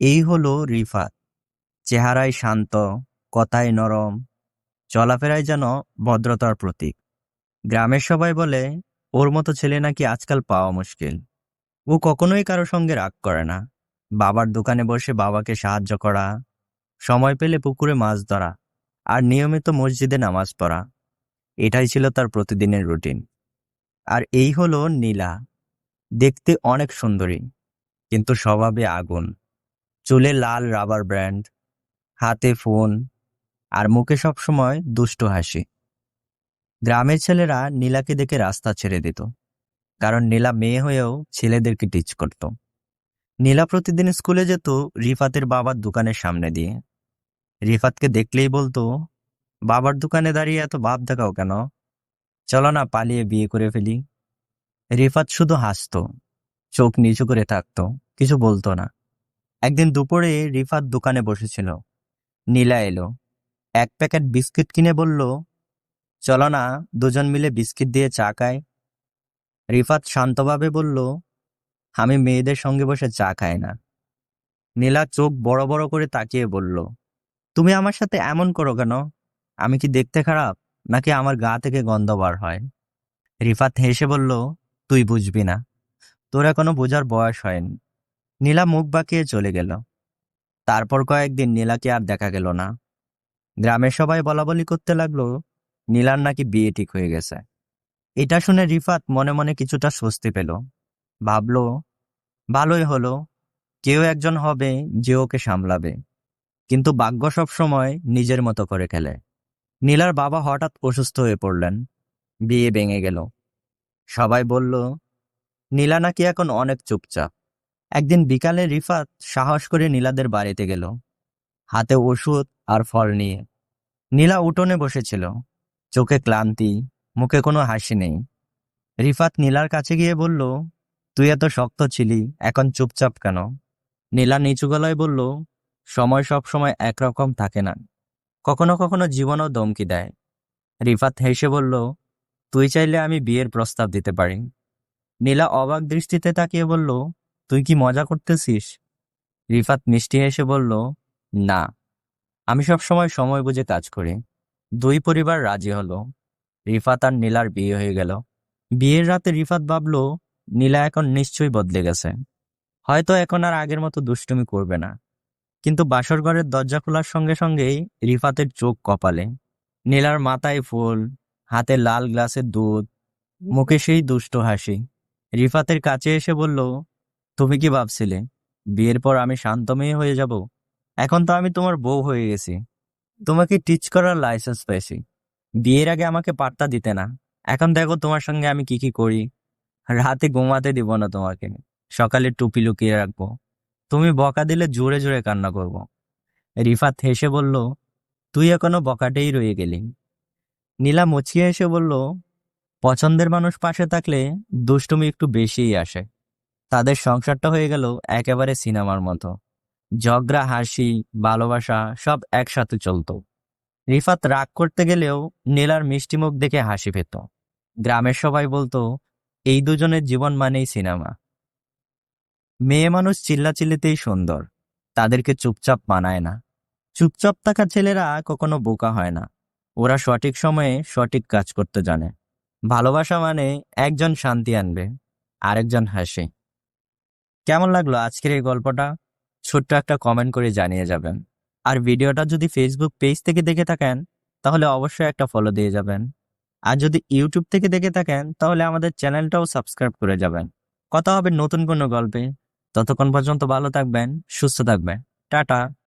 এই হলো রিফাত। চেহারায় শান্ত, কথায় নরম, চলাফেরায় যেন ভদ্রতার প্রতীক। গ্রামের সবাই বলে, ওর মতো ছেলে নাকি আজকাল পাওয়া মুশকিল। ও কখনোই কারও সঙ্গে রাগ করে না। বাবার দোকানে বসে বাবাকে সাহায্য করা, সময় পেলে পুকুরে মাছ ধরা আর নিয়মিত মসজিদে নামাজ পড়া। এটাই ছিল তার প্রতিদিনের রুটিন। আর এই হলো নীলা। দেখতে অনেক সুন্দরী, কিন্তু স্বভাবে আগুন। চুলে লাল রাবার ব্র্যান্ড হাতে ফোন আর মুখে সবসময় দুষ্ট হাসি। গ্রামের ছেলেরা নীলাকে দেখে রাস্তা ছেড়ে দিত, কারণ নীলা মেয়ে হয়েও ছেলেদেরকে টিচ করত। নীলা প্রতিদিন স্কুলে যেত রিফাতের বাবার দোকানের সামনে দিয়ে। রিফাতকে দেখলেই বলতো, বাবার দোকানে দাঁড়িয়ে এত ভাব দেখাও কেন? চলো না পালিয়ে বিয়ে করে ফেলি। রিফাত শুধু হাসতো, চোখ নিচু করে থাকতো, কিছু বলতো না। একদিন দুপুরে রিফাত দোকানে বসেছিল। নীলা এলো। এক প্যাকেট বিস্কিট কিনে বলল, চলো না, দুজন মিলে বিস্কিট দিয়ে চা খাই। রিফাত শান্তভাবে বলল, আমি মেয়েদের সঙ্গে বসে চা খাই না। নীলা চোখ বড় বড় করে তাকিয়ে বলল, তুমি আমার সাথে এমন করো কেন? আমি কি দেখতে খারাপ, নাকি আমার গা থেকে গন্ধ বার হয়? রিফাত হেসে বলল, তুই বুঝবি না। তোর এখনও বোঝার বয়স হয়নি। নীলা মুখ বাঁকিয়ে চলে গেল। তারপর কয়েকদিন নীলাকে আর দেখা গেল না। গ্রামের সবাই বলা বলি করতে লাগল, নীলার নাকি বিয়ে ঠিক হয়ে গেছে। এটা শুনে রিফাত মনে মনে কিছুটা স্বস্তি পেল। ভাবলো, ভালোই হলো, কেউ একজন হবে যে ওকে সামলাবে। কিন্তু ভাগ্য সব সময় নিজের মতো করে খেলে। নীলার বাবা হঠাৎ অসুস্থ হয়ে পড়লেন। বিয়ে ভেঙে গেল। সবাই বলল, নীলা নাকি এখন অনেক চুপচাপ। একদিন বিকালে রিফাত সাহস করে নীলাদের বাড়িতে গেল। হাতে ওষুধ আর ফল নিয়ে। নীলা উঠোনে বসেছিল। চোখে ক্লান্তি, মুখে কোনো হাসি নেই। রিফাত নীলার কাছে গিয়ে বলল, তুই এত শক্ত ছিলি, এখন চুপচাপ কেন? নীলা নিচু গলায় বলল, সময় সব সময় একরকম থাকে না। কখনো কখনো জীবনও দমকি দেয়। রিফাত হেসে বলল, তুই চাইলে আমি বিয়ের প্রস্তাব দিতে পারি। নীলা অবাক দৃষ্টিতে তাকিয়ে বলল তুই কি মজা করতেছিস? রিফাত মিষ্টি হেসে বলল, না। আমি সব সময় সময় বুঝে কাজ করি। দুই পরিবার রাজি হলো। রিফাত আর নীলার বিয়ে হয়ে গেল। বিয়ের রাতে রিফাত ভাবল, নীলা এখন নিশ্চয়ই বদলে গেছে। হয়তো এখন আর আগের মতো দুষ্টুমি করবে না। কিন্তু বাসর ঘরের দরজা খোলার সঙ্গে সঙ্গেই রিফাতের চোখ কপালে। নীলার মাথায় ফুল, হাতে লাল গ্লাসের দুধ, মুখে সেই দুষ্ট হাসি। রিফাতের কাছে এসে বলল তুমি কি ভাবছিলে? বিয়ের পর আমি শান্ত মেয়ে হয়ে যাব? এখন তো আমি তোমার বউ হয়ে গেছি। তোমাকে টিচ করার লাইসেন্স পেয়েছি। বিয়ের আগে আমাকে পাত্তা দিতে না। এখন দেখো তোমার সঙ্গে আমি কি কি করি। রাতে ঘুমাতে দিব না তোমাকে। সকালে টুপি লুকিয়ে রাখব। তুমি বকা দিলে জোরে জোরে কান্না করব। রিফাত হেসে বলল, তুই এখনও বকাটেই রয়ে গেলি। নীলা মুছিয়ে এসে বলল, পছন্দের মানুষ পাশে থাকলে দুষ্টুমি একটু বেশিই আসে। তাদের সংসারটা হয়ে গেল একেবারে সিনেমার মতো। ঝগড়া, হাসি, ভালোবাসা সব একসাথে চলতো। রিফাত রাগ করতে গেলেও নীলার মিষ্টি মুখ দেখে হাসি পেত। গ্রামের সবাই বলতো, এই দুজনের জীবন মানেই সিনেমা। মেয়ে মানুষ চিল্লাচিল্লিতেই সুন্দর, তাদেরকে চুপচাপ মানায় না। চুপচাপ থাকা ছেলেরা কখনো বোকা হয় না। ওরা সঠিক সময়ে সঠিক কাজ করতে জানে। ভালোবাসা মানে একজন শান্তি আনবে, আরেকজন হাসি। কেমন লাগল আজকের এই গল্পটা? ছোট্ট একটা কমেন্ট করে জানিয়ে যাবেন। আর ভিডিওটা যদি ফেসবুক পেজ থেকে দেখে থাকেন, তাহলে অবশ্যই একটা ফলো দিয়ে যাবেন। আর যদি ইউটিউব থেকে দেখে থাকেন, তাহলে আমাদের চ্যানেলটাও সাবস্ক্রাইব করে যাবেন। কথা হবে নতুন কোনো গল্পে। ততক্ষণ পর্যন্ত ভালো থাকবেন, সুস্থ থাকবেন। টাটা।